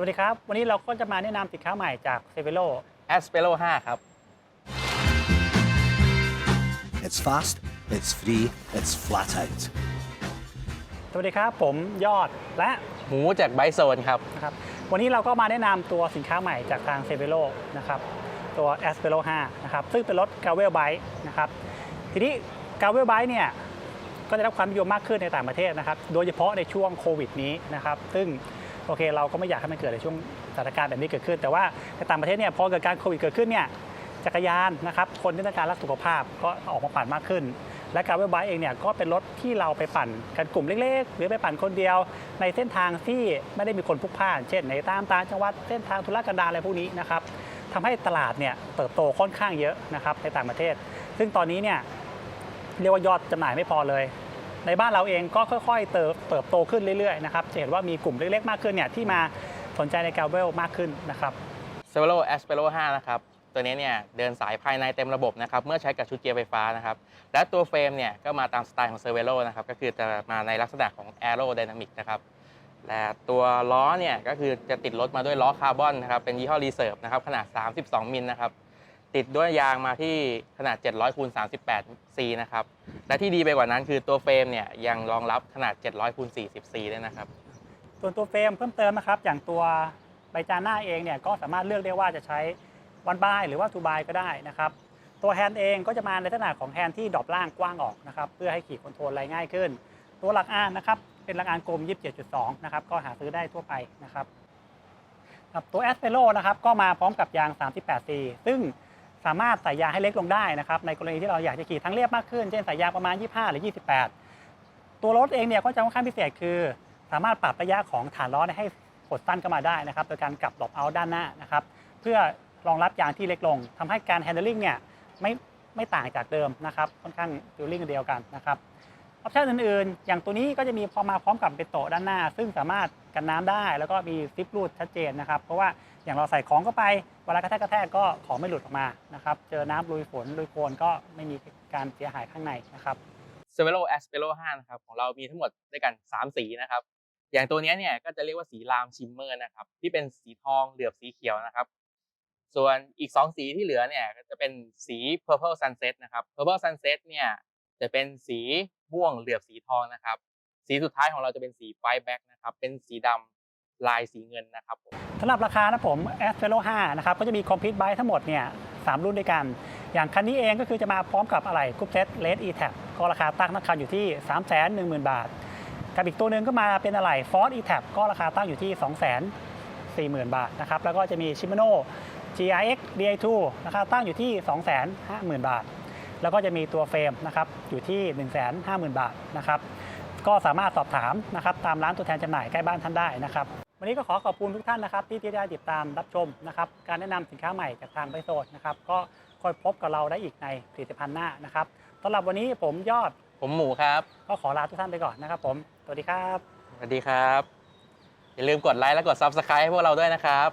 สวัสดีครับ วันนี้เราก็จะมาแนะนำสินค้าใหม่จากเซเวโ a s p e r o 5ครับ It's fast, it's free, it's flat out. สวัสดีครับ ผมยอดและหมูจากไบโซนครับ นะครับ วันนี้เราก็มาแนะนำตัวสินค้าใหม่จากทางเซเวโนะครับ ตัว a s p e r o 5นะครับ ซึ่งเป็นรถ g a v e l Bike นะครับ ทีนี้ g a v e l Bike เนี่ย ก็ได้รับความนิยมมากขึ้นในต่างประเทศนะครับ โดยเฉพาะในช่วงโควิดนี้นะครับ ซึ่ง โอเค เราก็ไม่อยากให้มันเกิดในช่วงสถานการณ์แบบนี้เกิดขึ้น แต่ว่าในต่างประเทศเนี่ยพอเกิดการโควิดเกิดขึ้นเนี่ยจักรยานนะครับคนที่ต้องการรักสุขภาพก็ออกมาปั่นมากขึ้น และการเวลไบค์เองเนี่ยก็เป็นรถที่เราไปปั่นกันกลุ่มเล็กๆ หรือไปปั่นคนเดียว ในเส้นทางที่ไม่ได้มีคนพลุกพล่าน เช่น ในตามต่างจังหวัดเส้นทางธุรกันดารอะไรพวกนี้นะครับทำให้ตลาดเนี่ยเติบโตค่อนข้างเยอะนะครับในต่างประเทศ ซึ่งตอนนี้เนี่ยเรียกว่ายอดจำหน่ายไม่พอเลย ในบ้านเราเองก็ค่อยๆ เติบโตขึ้นเรื่อยๆนะครับจะเห็นว่ามีกลุ่มเล็กๆมากขึ้นเนี่ยที่มาสนใจในการเวลมากขึ้นนะครับ s e v e r o a s p e r o 5นะครับตัวนี้เนี่ยเดินสายภายในเต็มระบบนะครับเมื่อใช้กับชุดเกียร์ไฟฟ้านะครับและตัวเฟรมเนี่ยก็มาตามสไตล์ของ s e v e r o นะครับก็คือจะมาในลักษณะของ aerodynamic นะครับและตัวล้อเนี่ยก็คือจะติดรถมาด้วยล้อคาร์บอนนะครับเป็นยี่ห้อรีเซิร์ฟนะครับขนาด 32 มิลนะครับ ติดด้วยยางมาที่ขนาด 700คูณ38 C นะครับ และที่ดีไปกว่านั้นคือตัวเฟรมเนี่ยยังรองรับขนาด 700คูณ40 C ด้วยนะครับ ส่วนตัวเฟรมเพิ่มเติมนะครับ อย่างตัวใบจานหน้าเองเนี่ยก็สามารถเลือกได้ว่าจะใช้วันบายหรือว่าทูบายก็ได้นะครับ ตัวแฮนด์เองก็จะมาในลักษณะของแฮนด์ที่ดรอปล่างกว้างออกนะครับเพื่อให้ขี่คอนโทรลไรง่ายขึ้น ตัวหลักอ่านนะครับเป็นหลักอ่านกลม 27.2 นะครับก็หาซื้อได้ทั่วไปนะครับกับตัว a s p e r o นะครับก็มาพร้อมกับยาง 38C ซึ่ง สามารถใส่ยางให้เล็กลงได้นะครับในกรณีที่เราอยากจะขี่ทั้งเรียบมากขึ้น เช่นใส่ยางประมาณ 25 หรือ 28 ตัวรถเองเนี่ยก็จะค่อนข้างพิเศษคือ สามารถปรับระยะของฐานล้อให้หดสั้นเข้ามาได้นะครับโดยการกลับหลบเอาด้านหน้านะครับเพื่อรองรับยางที่เล็กลงทำให้การแฮนด์เลิงเนี่ยไม่ไม่ต่างจากเดิมนะครับค่อนข้างฟิลลิ่งเดียวกันนะครับ ออปชันอื่นๆ อย่างตัวนี้ก็จะมีพอมาพร้อมกับเป็นโต๊ะด้านหน้า ซึ่งสามารถกันน้ำได้ แล้วก็มีซิปรูดชัดเจนนะครับ เพราะว่าอย่างเราใส่ของเข้าไปเวลากระแทกกระแทกก็ของไม่หลุดออกมานะครับ เจอน้ำลุยฝนลุยโคลนก็ไม่มีการเสียหายข้างในนะครับ s e v e r o a s p e r o 5นะครับของเรามีทั้งหมดด้วยกัน 3 สีนะครับ อย่างตัวนี้เนี่ยก็จะเรียกว่าสีรามชิมเมอร์นะครับ ที่เป็นสีทองเหลือบสีเขียวนะครับ ส่วนอีก 2 สีที่เหลือเนี่ยก็จะเป็นสี purple sunset นะครับ purple sunset เนี่ยจะเป็นสี ม่วงเหลือบสีทองนะครับ สีสุดท้ายของเราจะเป็นสี white back นะครับ เป็นสีดำลายสีเงินนะครับผมสำหรับราคานะผม a s p e r o 5นะครับก็จะมี Complete Bike ทั้งหมดเนี่ยสามรุ่นด้วยกัน อย่างคันนี้เองก็คือจะมาพร้อมกับอะไรกรุ๊ปเซต Red e t a p ก็ราคาตั้งราคาอยู่ที่ 3 1 0 0 0 0 บาท กับอีกตัวหนึ่งก็มาเป็นอะไร Ford e t a p ก็ราคาตั้งอยู่ที่ 2 4 0 0 0 0 บาทนะครับแล้วก็จะมี Shimano GRX DI2 ราคาตั้งอยู่ที่ 250,000 บาท แล้วก็จะมีตัวเฟรมนะครับอยู่ที่ 150,000 บาทนะครับก็สามารถสอบถามนะครับตามร้านตัวแทนจำหน่ายใกล้บ้านท่านได้นะครับวันนี้ก็ขอขอบคุณทุกท่านนะครับที่ที่ได้ติดตามรับชมนะครับการแนะนำสินค้าใหม่จากทางไบโซนนะครับก็คอยพบกับเราได้อีกในผลิตภัณฑ์หน้านะครับสำหรับวันนี้ผมยอดผมหมูครับ ก็ขอลาทุกท่านไปก่อนนะครับผมสวัสดีครับสวัสดีครับ อย่าลืมกดไลค์และกด subscribe ให้พวกเราด้วยนะครับ